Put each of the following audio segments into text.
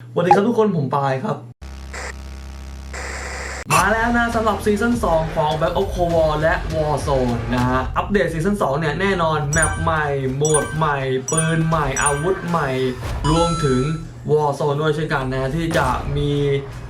สวัสดีครับทุกคนผมปายครับ มาแล้วนะสำหรับซีซั่น2ของ Back of c o War และ Warzone นะฮะ อัปเดตซีซั่น2เนี่ย แน่นอน แมปใหม่ โหมดใหม่ ปืนใหม่อาวุธใหม่ รวมถึง Warzone ด้วยเช่นกันนะที่จะมี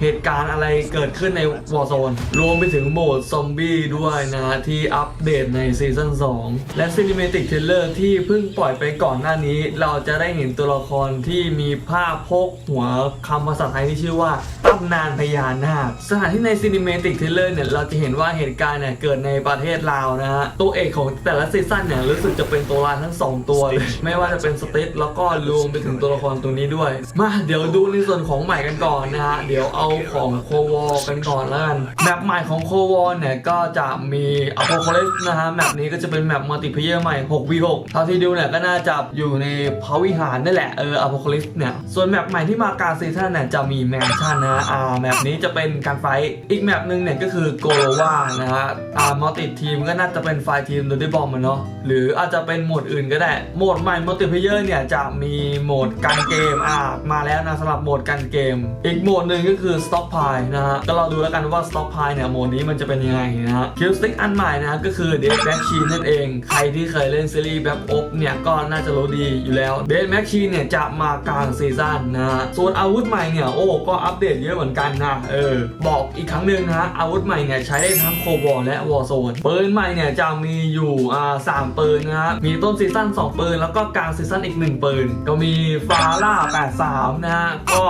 เหตุการณ์อะไรเกิดขึ้นใน Warzone รวมไปถึงโหมดซอมบี้ด้วยนะที่อัปเดตในซีซั่น2 และ Cinematic Trailer ที่เพิ่งปล่อยไปก่อนหน้านี้ เราจะได้เห็นตัวละครที่มีภาพพกหัวคำภาษาไทยที่ชื่อว่าตำนานพญานาคสถานที่ใน Cinematic Trailer เนี่ยเราจะเห็นว่าเหตุการณ์เนี่ยเกิดในประเทศลาวนะฮะตัวเอกของแต่ละซีซั่นเนี่ยรู้สึกจะเป็นตัวร้ายทั้งสองตัวเลยไม่ว่าจะเป็นสติทแล้วก็รวมไปถึงตัวละครตัวนี้ด้วยมาเดี๋ยวดูในส่วนของใหม่กันก่อนนะฮะเดี๋ยวเอาของโควอกันก่อนแล้วกันแมปใหม่ของโควอเนี่ยก็จะมีอ p o c a l y p s e นะฮะแมปนี้ก็จะเป็นแมปมัลติเพเยอร์ใหม่ 6v6 เท่าที่ดูเนี่ยก็น่าจะอยู่ในพระวิหารนั่แหละเอออ p o c a l y p s e เนี่ยส่วนแมปใหม่ที่มากางซีซั่นเนี่ยจะมีแมนชั่นนะฮะอ่าแมปนี้จะเป็นการไฟอีกแมปหนึ่งเนี่ยก็คือโกโลวานะฮะอ่ามัลติทีมก็น่าจะเป็นไฟทีมโดยที่บอมมันเนาะหรืออาจจะเป็นโหมดอื่นก็ได้โหมดใหม่มัลติเพเยอร์เนี่ยจะมีโหมดการเกมอ่ามาแล้วนะสำหรับโหมดการเกม อีกโหมดหนึ่งก็คือ Stock Pile นะฮะก็เราดูแล้วกันว่า Stock Pile เนี่ยโหมดนี้มันจะเป็นยังไงนะฮะ Kill Stick อันใหม่นะก็คือ Dead Machine นั่นเอง ใครที่เคยเล่นซีรีส์แบบอบเนี่ยก็น่าจะรู้ดีอยู่แล้ว Dead Machine เนี่ยจะมากลางซีซั่นนะฮะส่วนอาวุธใหม่เนี่ยโอ้ก็อัปเดตเยอะเหมือนกันนะเออบอกอีกครั้งหนึ่งนะฮะอาวุธใหม่เนี่ยใช้ได้ทั้งโควอลและวอร์โซนปืนใหม่เนี่ยจะมีอยู่อ่าสามปืนนะฮะมีต้นซีซั่น2ปืนแล้วก็กลางซีซั่นอีก 1 ปืน ก็มีฟาร่า83นะฮะ ก็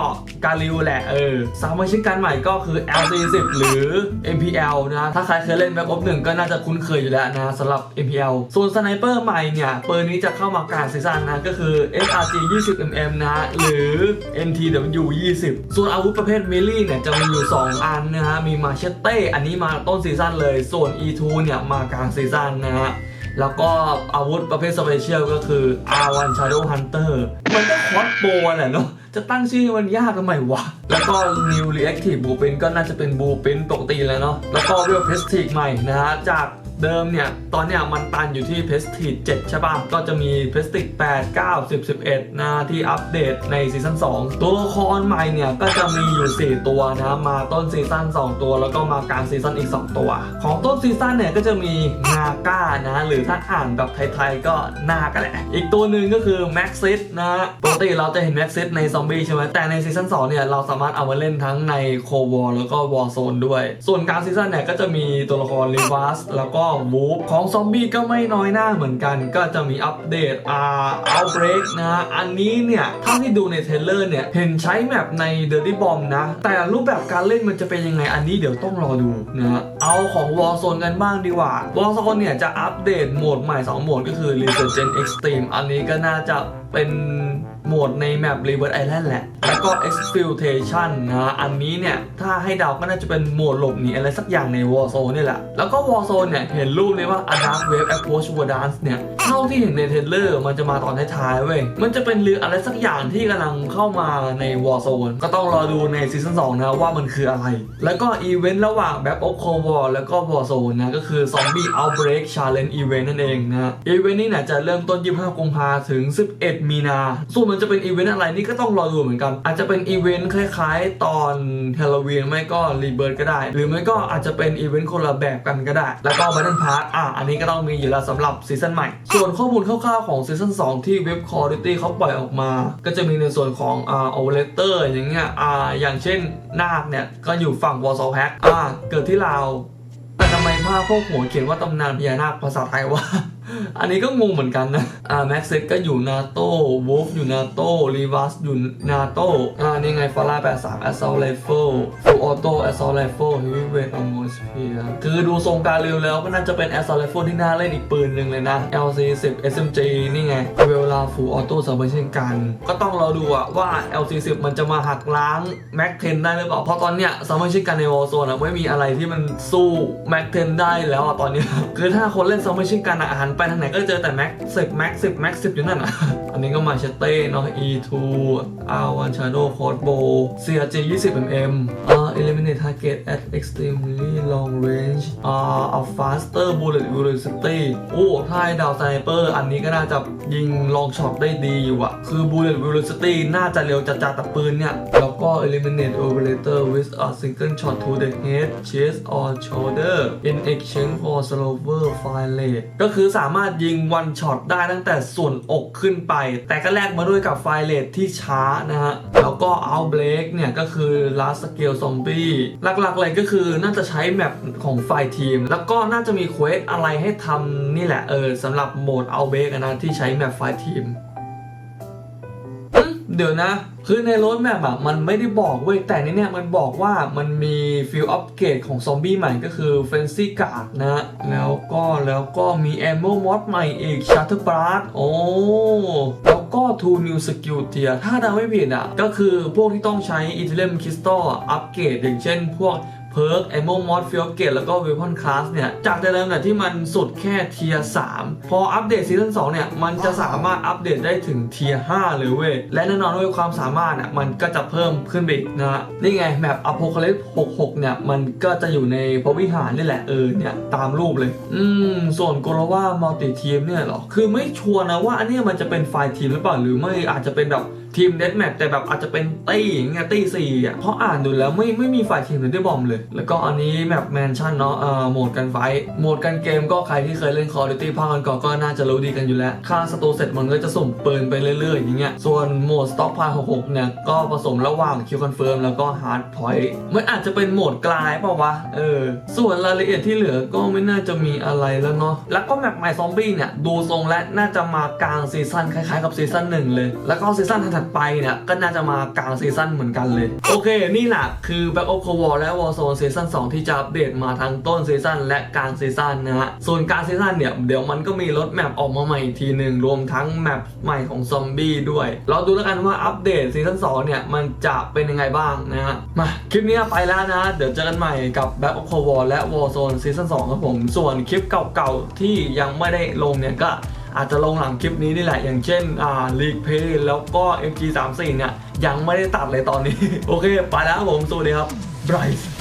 การิวแหละ เออสามมาชิกการใหม่ก็คือ LC10 หรือ MPL นะ ถ้าใครเคยเล่นแบ็คออฟหนึ่งก็น่าจะคุ้นเคยอยู่แล้วนะสำหรับ MPL ส่วนสไนเปอร์ใหม่เนี่ยปืนนี้จะเข้ามากลางซีซั่นนะก็คือ SRG 20mm นะฮะหรือ NTW 20 ส่วนอาวุธประเภทเมลี่เนี่ยจะมีอยู่ 2 อันนะฮะ มีมาเชตเต้อันนี้มาต้นซีซั่นเลย ส่วน E2 เนี่ยมากลางซีซั่นนะฮะแล้วก็อาวุธประเภทสเปเชียลก็คือ R1 Shadow Hunter มันก็คอสโบแหละเนาะ จะตั้งชื่อมันยากทำไมวะ แล้วก็ New Reactive Blueprint ก็น่าจะเป็น Blueprint ปกติแล้วเนาะ แล้วก็ Real p r e s t i g ใหม่นะฮะ จาก เดิมเนี่ย ตอนเนี้ยมันตันอยู่ที่ Prestige 7ใช่ป่ะ ก็จะมี Prestige 8 9 10 11 นะที่อัปเดตในซีซั่น2 ตัวละครใหม่เนี่ย ก็จะมีอยู่ 4 ตัวนะมาต้นซีซั่น2 ตัว แล้วก็มากลางซีซั่นอีก 2 ตัว ของต้นซีซั่นเนี่ย ก็จะมีนาก้านะ หรือถ้าอ่านแบบไทยๆก็นากันแหละ อีกตัวหนึ่งก็คือ Maxis นะปกติเราจะเห็น Maxis ในซอมบี้ใช่ไหมแต่ในซีซั่น2เนี่ยเราสามารถเอามาเล่นทั้งในโควอลแล้วก็ Warzone ด้วย ส่วนกลางซีซั่นเนี่ยก็จะมีตัวละคร r e v e r s แล้วก็วูฟของซอมบี้ก็ไม่น้อยหน้าเหมือนกัน ก็จะมีอัปเดตอ่า Outbreak นะอันนี้เนี่ยเท่าที่ดูในเทเลอร์เนี่ย เห็นใช้แมปใน Dirty Bomb นะ แต่รูปแบบการเล่นมันจะเป็นยังไงอันนี้เดี๋ยวต้องรอดูนะเอาของ Warzone กันบ้างดีกว่า Warzone เนี่ยจะอัปเดตโหมดใหม่ 2 โหมดก็คือ Resurgent Extreme อันนี้ก็น่าจะเป็น โหมดในแมป Rebirth Island แหละ แล้วก็ Exfiltration นะอันนี้เนี่ย ถ้าให้เดาก็น่าจะเป็นโหมดหลบหนีอะไรสักอย่างใน Warzone นี่แหละ แล้วก็ Warzone เนี่ย เห็นรูปเลยว่า A Dark Wave Approach Verdance เนี่ยเท่าที่เห็นในเทรลเลอร์มันจะมาตอนท้ายๆเว้ย มันจะเป็นเรืออะไรสักอย่างที่กำลังเข้ามาใน Warzone ก็ต้องรอดูในซีซั่น2นะว่ามันคืออะไร แล้วก็อีเวนต์ระหว่าง Back of Cold War แล้วก็ Warzone นะก็คือ Zombie Outbreak Challenge Event นั่นเองนะอีเวนต์นี้เนี่ยจะเริ่มต้น25กุมภาถึง 11 มีนาส่วนมันจะเป็นอีเวนต์อะไรนี่ก็ต้องรอดูเหมือนกัน อาจจะเป็นอีเวนต์คล้ายๆ ตอนฮ a ลวีนไม่ก็รีเบิร์ h ก็ได้ หรือไม่ก็อาจจะเป็นอีเวนต์คนละแบบกันก็ได้ แล้วก็บัตเทิลพาร์อะอันนี้ก็ต้องมีอยู่แล้วสำหรับซีซั่นใหม่ ส่วนข้อมูลคร่าวๆของซีซั่น2ที่เว็บคอร์ดิตี้เขาปล่อยออกมา ก็จะมีในส่วนของอ่าโอเวอร์เลเตอร์อย่างเงี้ยอ่าอย่างเช่นนาคเนี่ยก็อยู่ฝั่งวอร์ซอลแพ็กอ่าเกิดที่ลาวแต่ทำไม ภาพวกหัวเขียนว่าตำนานพญานาคภาษาไทยวะอันนี้ก็งงเหมือนกันนะ อ่าแม็กซิสก็อยู่นาโต้วูฟอยู่นาโต้รีวัสอยู่นาโต้อ่านี่ไงฟาร่า83 Assault Rifle Full Auto Assault Rifle Heavyweight Atmosphere คือดูทรงการเร็วแล้วก็น่าจะเป็น Assault Rifle ที่น่าเล่นอีกปืนหนึ่งเลยนะ LC 10 SMG นี่ไงเวลา Full Auto สามารถเช่นกัน ก็ต้องรอดูอะว่า LC 10มันจะมาหักล้าง Mac 10ได้หรือเปล่าเพราะตอนเนี้ยสามารถเช่นกันใน Warzone อะไม่มีอะไรที่มันสู้ Mac 10ได้แล้วอะตอนนี้ คือถ้าคนเล่นซอมไม่ชิงกันอะหันไปทางไหนก็เจอแต่แม็กสิบแม็กสิบแม็กสิบอยู่นั่นอะ อันนี้ก็มาเชเต้เนาะ E2 R1 Shadow Crossbow CRG 20 mm อ่า eliminate target at extremely long range อ่า a faster bullet velocity โอ้ถ้าให้ดาวไนเปอร์อันนี้ก็น่าจะยิงลองช็อตได้ดีอยู่อะ คือ bullet velocity น่าจะเร็วจัดๆแต่ปืนเนี่ย แล้วก็ eliminate operator with a single shot to the head chest or shoulder in exchange for slower fire rate ก็คือสามารถยิง one shot ได้ตั้งแต่ส่วนอกขึ้นไป แต่ก็แลกมาด้วยกับ fire rate ที่ช้านะฮะ แล้วก็ outbreak เนี่ยก็คือ last scale zombie หลักๆเลยก็คือน่าจะใช้แมปของไฟทีม แล้วก็น่าจะมีเควสอะไรให้ทำนี่แหละเออสำหรับโหมด outbreak นะที่ใช้แมปไฟทีม เดี๋ยวนะ คือในรถแมปอะมันไม่ได้บอกเว้ยแต่นี่เนี่ยมันบอกว่ามันมีฟิลอัปเกรดของซอมบี้ใหม่ก็คือเฟนซี่กาดนะ แล้วก็แล้วก็มีแอมโมมอสใหม่อีกชาร์เตอร์บลัสโอ้แล้วก็ two new skill tier ถ้าดาไม่ผิดอะก็คือพวกที่ต้องใช้อิตาเลมคริสตัลอัปเกรดอย่างเช่นพวก เพิร์กไอโมมอสฟิลเกตแล้วก็เวพอนคลาสเนี่ย จากเดิมเนี่ยที่มันสุดแค่เทียร์3พออัปเดตซีซั่น2เนี่ย มันจะสามารถอัปเดตได้ถึงเทียร์5เลยเว้ย และแน่นอนด้วยความสามารถอะมันก็จะเพิ่มขึ้นไปอีกนะนี่ไงแมปอโพคาลิป66เนี่ย มันก็จะอยู่ในพระวิหารนี่แหละเออเนี่ย ตามรูปเลย อืม ส่วนโกโรว่ามัลติทีมเนี่ยหรอ คือไม่ชัวร์นะว่าอันนี้มันจะเป็นไฟทีมหรือเปล่าหรือไม่อาจจะเป็นแบบทีมเดสแมทแต่แบบอาจจะเป็นตี้อย่างเงี้ยตี้สี่อะเพราะอ่านดูแล้วไม่ไม่มีฝ่ายทีมเลยได้บอมเลย แล้วก็อันนี้แมปแมนชั่นเนาะเอ่อโหมดกันไฟโหมดกันเกมก็ใครที่เคยเล่น Call of Duty ภาคก่อนก็น่าจะรู้ดีกันอยู่แล้วฆ่าศัตรูเสร็จมันก็จะส่งปืนไปเรื่อยๆ อย่างเงี้ยส่วนโหมด Stock p i l e 66เนี่ยก็ผสมระหว่าง Q Confirm แล้วก็ Hard Point มันอาจจะเป็นโหมดกลายเปล่าวะเออส่วนรายละเอียดที่เหลือก็ไม่น่าจะมีอะไรแล้วเนาะแล้วก็แมปใหม่ซอมบี้เนี่ยดูทรงและน่าจะมากลางซีซั่นคล้ายๆกับซีซั่นหนึ่งเลยแล้วก็ซีซั่นถัดๆไปเนี่ยก็น่าจะมากลางซีซั่นเหมือนกันเลย โอเค นี่แหละคือ Back of Cold War และ Warzone ซีซั่น2ที่จะอัปเดตมาทั้งต้นซีซั่นและกลางซีซั่นนะฮะส่วนกลางซีซั่นเนี่ยเดี๋ยวมันก็มีรถแมปออกมาใหม่อีกทีหนึ่งรวมทั้งแมปใหม่ของซอมบี้ด้วย เราดูแล้วกันว่าอัปเดตซีซั่น2เนี่ยมันจะเป็นยังไงบ้างนะฮะมาคลิปนี้ไปแล้วนะ เดี๋ยวเจอกันใหม่กับ Back of Cold War และ Warzone ซีซั่น2ครับผมส่วนคลิปเก่าๆที่ยังไม่ได้ลงเนี่ยก็ อาจจะลงหลังคลิปนี้นี่แหละ อย่างเช่นอ่าลีกเพย์แล้วก็ MG34 เนี่ยยังไม่ได้ตัดเลยตอนนี้ โอเค ไปแล้วผมสวัสดีครับไบรท์